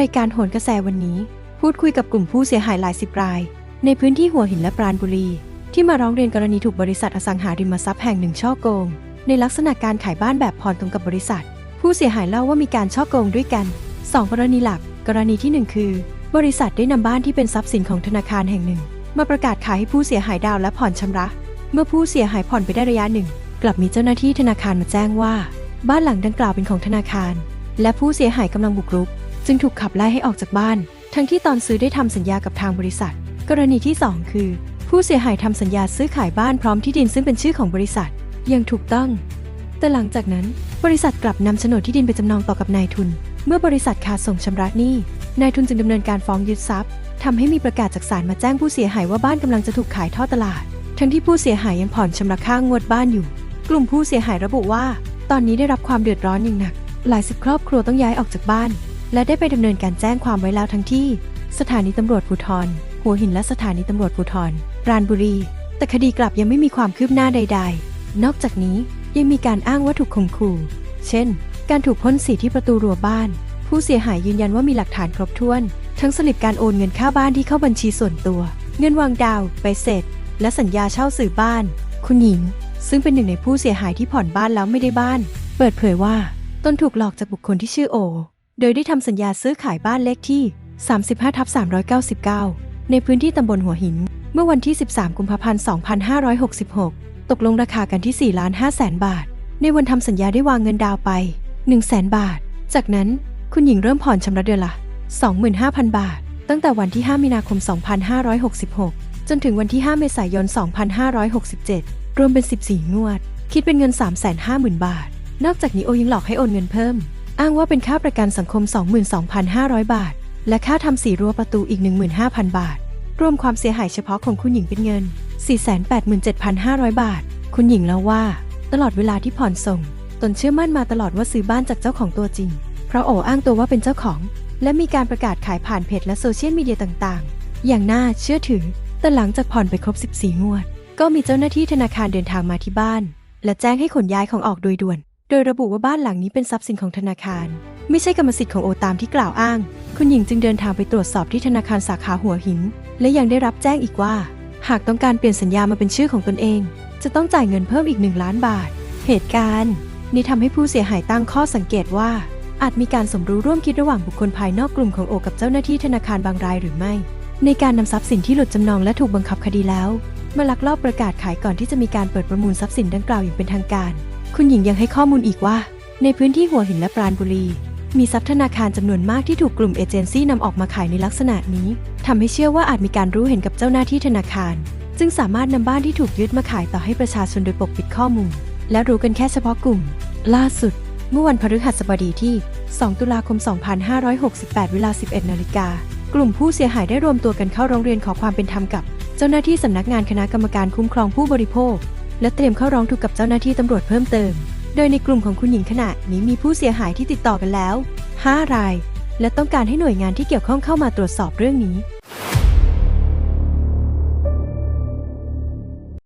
รายการโหนกระแสวันนี้ พูดคุยกับกลุ่มผู้เสียหายหลายสิบราย ในพื้นที่หัวหินและปราณบุรี ที่มาร้องเรียนกรณีถูกบริษัทอสังหาริมทรัพย์แห่งหนึ่งช่อโกง ในลักษณะการขายบ้านแบบผ่อนตรงกับบริษัท ผู้เสียหายเล่าว่ามีการช่อโกงด้วยกัน 2 กรณีหลัก กรณีที่ 1 คือ บริษัทได้นำบ้านที่เป็นทรัพย์สินของธนาคารแห่งหนึ่ง มาประกาศขายให้ผู้เสียหายดาวและผ่อนชำระ เมื่อผู้เสียหายผ่อนไปได้ระยะหนึ่ง กลับมีเจ้าหน้าที่ธนาคารมาแจ้งว่า บ้านหลังดังกล่าวเป็นของธนาคาร และผู้เสียหายกำลังบุกรุก จึงถูกขับไล่ให้ออกจากบ้าน ทั้งที่ตอนซื้อได้ทำสัญญากับทางบริษัท กรณีที่ 2 คือ ผู้เสียหายทำสัญญาซื้อขายบ้านพร้อมที่ดินซึ่งเป็นชื่อของบริษัทย่างถูกต้อง แต่หลังจากนั้น บริษัทกลับนำโฉนดที่ดินไปจำนองต่อกับนายทุน เมื่อบริษัทขาดส่งชำระหนี้นายทุนจึงดำเนินการฟ้องยึดทรัพย์ทำให้มีประกาศจากศาลมาแจ้งผู้เสียหายว่าบ้านกำลังจะถูกขายทอดตลาด ทั้งที่ผู้เสียหายยังผ่อนชำระค่างวดบ้านอยู่ กลุ่มผู้เสียหายระบุว่า ตอนนี้ได้รับความเดือดร้อนอย่างหนัก หลายสิบครอบครัวต้องย้ายออกจากบ้าน และได้ไปดำเนินการแจ้งความไว้แล้วทั้งที่ สถานีตำรวจภูธรหัวหินและสถานีตำรวจภูธรปราณบุรี แต่คดีกลับยังไม่มีความคืบหน้าใด ๆ นอกจากนี้ยังมีการอ้างว่าถูกข่มขู่เช่น การถูกพ่นสีที่ประตูรั้วบ้าน ผู้เสียหายยืนยันว่ามีหลักฐานครบถ้วน ทั้งสลิปการโอนเงินค่าบ้านที่เข้าบัญชีส่วนตัว เงินวางดาวไปเสร็จ และสัญญาเช่าสื่อบ้าน คุณหญิง ซึ่งเป็นหนึ่งในผู้เสียหายที่ผ่อนบ้านแล้วไม่ได้บ้าน เปิดเผยว่าตนถูกหลอกจากบุคคลที่ชื่อโอ โดยได้ทำสัญญาซื้อขายบ้านเลขที่ 35ทับ399 ในพื้นที่ตำบลหัวหิน เมื่อวันที่ 13 กุมภาพันธ์ 2566 ตกลงราคากันที่ 4 ล้าน5แสนบาท ในวันทำสัญญาได้วางเงินดาวน์ไป1แสนบาท จากนั้นคุณหญิงเริ่มผ่อนชำระเดือนละ 25,000 บาท ตั้งแต่วันที่ 5 มีนาคม 2566 จนถึงวันที่ 5 เมษายน 2567 รวมเป็น 14 งวด คิดเป็นเงิน 350,000 บาท นอกจากนี้โอยังหลอกให้โอนเงินเพิ่ม อ้างว่าเป็นค่าประกันสังคม 22,500 บาท และค่าทำสีรั้วประตูอีก 15,000 บาท รวมความเสียหายเฉพาะของคุณหญิงเป็นเงิน 487,500 บาท คุณหญิงเล่าว่า ตลอดเวลาที่ผ่อนส่ง ตนเชื่อมั่นมาตลอดว่าซื้อบ้านจากเจ้าของตัวจริง เพราะโออ้างตัวว่าเป็นเจ้าของ และมีการประกาศขายผ่านเพจและโซเชียลมีเดียต่างๆ อย่างน่าเชื่อถือ แต่หลังจากผ่อนไปครบ 14 งวด ก็มีเจ้าหน้าที่ธนาคารเดินทางมาที่บ้าน และแจ้งให้ขนย้ายของออกโดยด่วน โดยระบุว่าบ้านหลังนี้เป็นทรัพย์สินของธนาคาร ไม่ใช่กรรมสิทธิ์ของโอตามที่กล่าวอ้าง คุณหญิงจึงเดินทางไปตรวจสอบที่ธนาคารสาขาหัวหิน และยังได้รับแจ้งอีกว่า หากต้องการเปลี่ยนสัญญามาเป็นชื่อของตนเอง จะต้องจ่ายเงินเพิ่มอีก 1 ล้านบาท เหตุการณ์นี้ทำให้ผู้เสียหายตั้งข้อสังเกตว่า อาจมีการสมรู้ร่วมคิดระหว่างบุคคลภายนอกกลุ่มของโอกับเจ้าหน้าที่ธนาคารบางรายหรือไม่ ในการนำทรัพย์สินที่หลุดจำนองและถูกบังคับคดีแล้วมาลักลอบประกาศขายก่อนที่จะมีการเปิดประมูลทรัพย์สินดังกล่าวอย่างเป็นทางการ คุณหญิงยังให้ข้อมูลอีกว่า ในพื้นที่หัวหินและปราณบุรี มีทรัพย์ธนาคารจำนวนมากที่ถูกกลุ่มเอเจนซี่นำออกมาขายในลักษณะนี้ทำให้เชื่อว่าอาจมีการรู้เห็นกับเจ้าหน้าที่ธนาคาร จึงสามารถนำบ้านที่ถูกยึดมาขายต่อให้ประชาชนโดยปกปิดข้อมูล และรู้กันแค่เฉพาะกลุ่ม ล่าสุด เมื่อวันพฤหัสบดีที่ 2 ตุลาคม 2568 เวลา 11 นาฬิกากลุ่มผู้เสียหายได้รวมตัวกันเข้าร้องเรียนขอความเป็นธรรมกับ เจ้าหน้าที่สำนักงานคณะกรรมการคุ้มครองผู้บริโภค และเตรียมเข้าร้องทุกข์กับเจ้าหน้าที่ตำรวจเพิ่มเติม โดยในกลุ่มของคุณหญิงขณะนี้มีผู้เสียหายที่ติดต่อกันแล้ว 5 ราย และต้องการให้หน่วยงานที่เกี่ยวข้องเข้ามาตรวจสอบเรื่องนี้